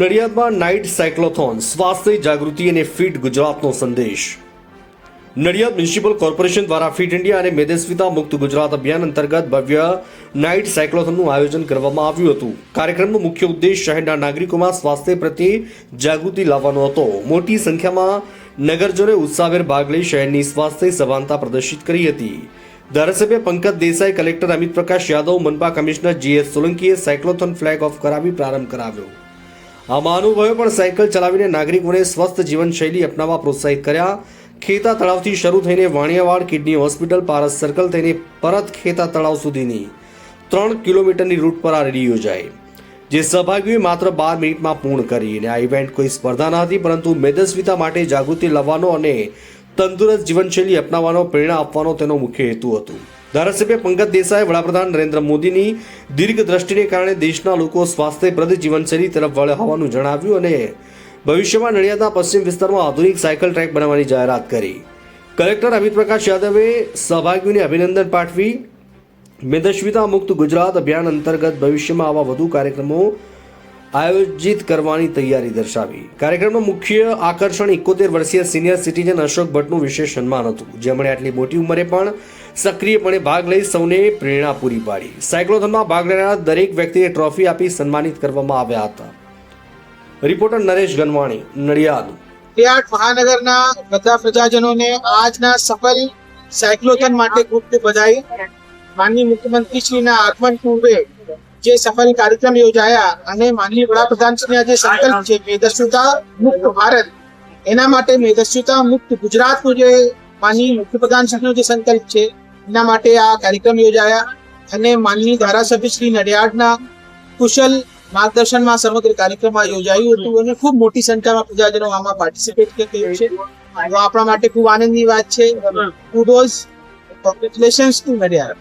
નડિયાદમાં night cyclothon, સ્વાસ્થ્ય જાગૃતિ અને fit ગુજરાતનો સંદેશ. નડિયાદ મ્યુનિસિપલ કોર્પોરેશન દ્વારા ફિટ ઇન્ડિયા અને મેદસ્વિતા મુક્ત ગુજરાત અભિયાન અંતર્ગત ભવ્ય નાઇટ સાયક્લોથોનનું આયોજન કરવામાં આવ્યું હતું. કાર્યક્રમનો મુખ્ય ઉદ્દેશ શહેરના નાગરિકોમાં સ્વાસ્થ્ય પ્રત્યે જાગૃતિ લાવવાનો હતો. મોટી સંખ્યામાં નગરજનોએ ઉત્સાહભેર ભાગ લઈ શહેરની સ્વાસ્થ્ય સભાનતા પ્રદર્શિત કરી હતી. ધારાસભ્ય પંકજ દેસાઈ, કલેક્ટર અમિત પ્રકાશ યાદવ, મનપા કમિશનર જીએસ સોલંકીએ સાયક્લોથોન ફ્લેગ ઓફ કરાવી પ્રારંભ કરાવ્યો. આ મહાનુભાવે પણ સાયકલ ચલાવીને નાગરિકોને સ્વસ્થ જીવનશૈલી અપનાવવા પ્રોત્સાહિત કર્યા. ખેતા તળાવથી શરૂ થઈને Vaniyavad kidney hospital, Paras circle થઈને પરત ખેતા તળાવ સુધીની ત્રણ કિલોમીટરની રૂટ પર આ રેલી યોજાઈ. જે સહભાગીઓએ માત્ર બાર મિનિટમાં પૂર્ણ કરી અને આ ઇવેન્ટ કોઈ સ્પર્ધા ન હતી, પરંતુ મેદસ્વીતા માટે જાગૃતિ લાવવાનો અને તંદુરસ્ત જીવનશૈલી અપનાવવાનો પ્રેરણા આપવાનો તેનો મુખ્ય હેતુ હતો. ધારાસભ્ય પંકજ દેસાઈ વડાપ્રધાન નરેન્દ્ર મોદીની દીર્ઘ દ્રષ્ટિને કારણે દેશના લોકો સ્વાસ્થ્યપ્રદ જીવનશૈલી તરફ વળ્યા હોવાનું જણાવ્યું અને ભવિષ્યમાં નડિયાદના પશ્ચિમ વિસ્તારમાં આધુનિક સાયકલ ટ્રેક બનાવવાની જાહેરાત કરી. કલેક્ટર અમિત પ્રકાશ યાદવે સહભાગીઓને અભિનંદન પાઠવી. મેદસ્વીતા મુક્ત ગુજરાત અભિયાન અંતર્ગત ભવિષ્યમાં આવા વધુ કાર્યક્રમો આયોજિત કરવાની તૈયારી દર્શાવી. કાર્યક્રમનું મુખ્ય આકર્ષણ એકોતેર વર્ષીય સિનિયર સિટીઝન અશોક ભટ્ટનું વિશેષ સન્માન હતું. જેમણે આટલી મોટી ઉંમરે પણ સક્રિયપણે ભાગ લઈ સૌને પ્રેરણા પૂરી પાડી. સાયક્લોથોનમાં ભાગ લેનારા દરેક વ્યક્તિને ટ્રોફી આપી સન્માનિત કરવામાં આવ્યા હતા. રિપોર્ટર નરેશ ગનવાણી, નડિયાદ. નડિયાદ મહાનગરના બધા પ્રજાજનોને આજના સફળ સાયક્લોથોન માટે ખૂબ ખૂબ બધાઈ માનનીય મુખ્યમંત્રીશ્રીના આગમન પૂર્વે જે સફળ કાર્યક્રમ યોજાયા અને માનનીય વડાપ્રધાનશ્રીના આજે સંકલ્પ છે મેદસ્વીતા મુક્ત ભારત એના માટે મેદસ્વીતા મુક્ત ગુજરાતનો જે માનનીય મુખ્યપ્રધાનશ્રીનો જે સંકલ્પ છે એના માટે આ કાર્યક્રમ યોજાયા અને માનનીય ધારાસભ્ય શ્રી નડિયાડના કુશલ માર્ગદર્શનમાં સમગ્ર કાર્યક્રમ આ યોજાયું હતું અને ખૂબ મોટી સંખ્યામાં પ્રજાજનો આમાં પાર્ટિસિપેટ કર્યું છે. આપણા માટે ખૂબ આનંદની વાત છે. Kudos congratulations to Nadiad.